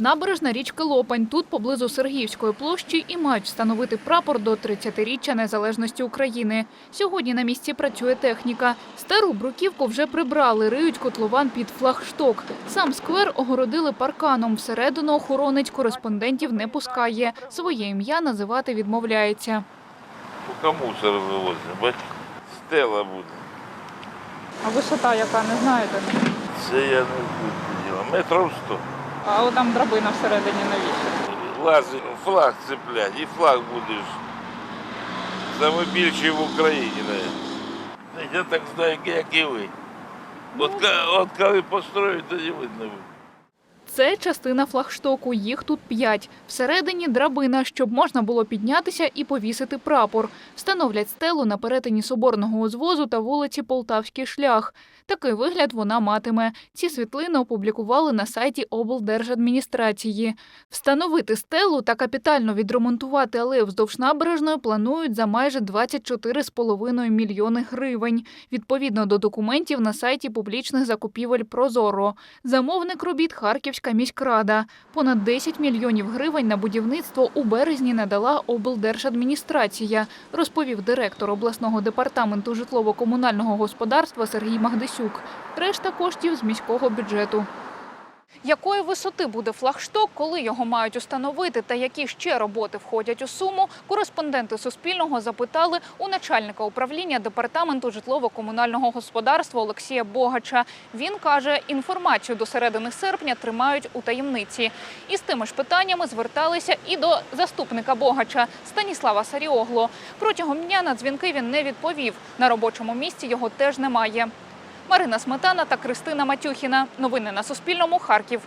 Набережна річки Лопань тут поблизу Сергіївської площі і мають встановити прапор до 30-річчя незалежності України. Сьогодні на місці працює техніка. Стару бруківку вже прибрали, риють котлован під флагшток. Сам сквер огородили парканом. Всередину охоронець кореспондентів не пускає. Своє ім'я називати відмовляється. Поки мусор вивозимо, бач, стела буде. А висота яка, не знаєте? Це я не діла. Метров сто. А от там драбина всередині навіщо? Лазить, флаг цеплять, і флаг будеш. Найбільший в Україні, навіть. Я так знаю, як і ви. От, ка- от коли построють, тоді видно буде. Це частина флагштоку, їх тут п'ять. Всередині драбина, щоб можна було піднятися і повісити прапор. Встановлять стелу на перетині соборного узвозу та вулиці Полтавський шлях. Такий вигляд вона матиме. Ці світлини опублікували на сайті облдержадміністрації. Встановити стелу та капітально відремонтувати алею вздовж набережної планують за майже 24,5 мільйони гривень. Відповідно до документів на сайті публічних закупівель Прозоро. Замовник робіт Харківська міськрада. Понад 10 мільйонів гривень на будівництво у березні надала облдержадміністрація, розповів директор обласного департаменту житлово-комунального господарства Сергій Магдисюк. Решта коштів з міського бюджету. Якої висоти буде флагшток, коли його мають установити, та які ще роботи входять у суму, кореспонденти Суспільного запитали у начальника управління департаменту житлово-комунального господарства Олексія Богача. Він каже, інформацію до середини серпня тримають у таємниці. І з тими ж питаннями зверталися і до заступника Богача Станіслава Саріогло. Протягом дня на дзвінки він не відповів. На робочому місці його теж немає. Марина Сметана та Кристина Матюхіна. Новини на Суспільному. Харків.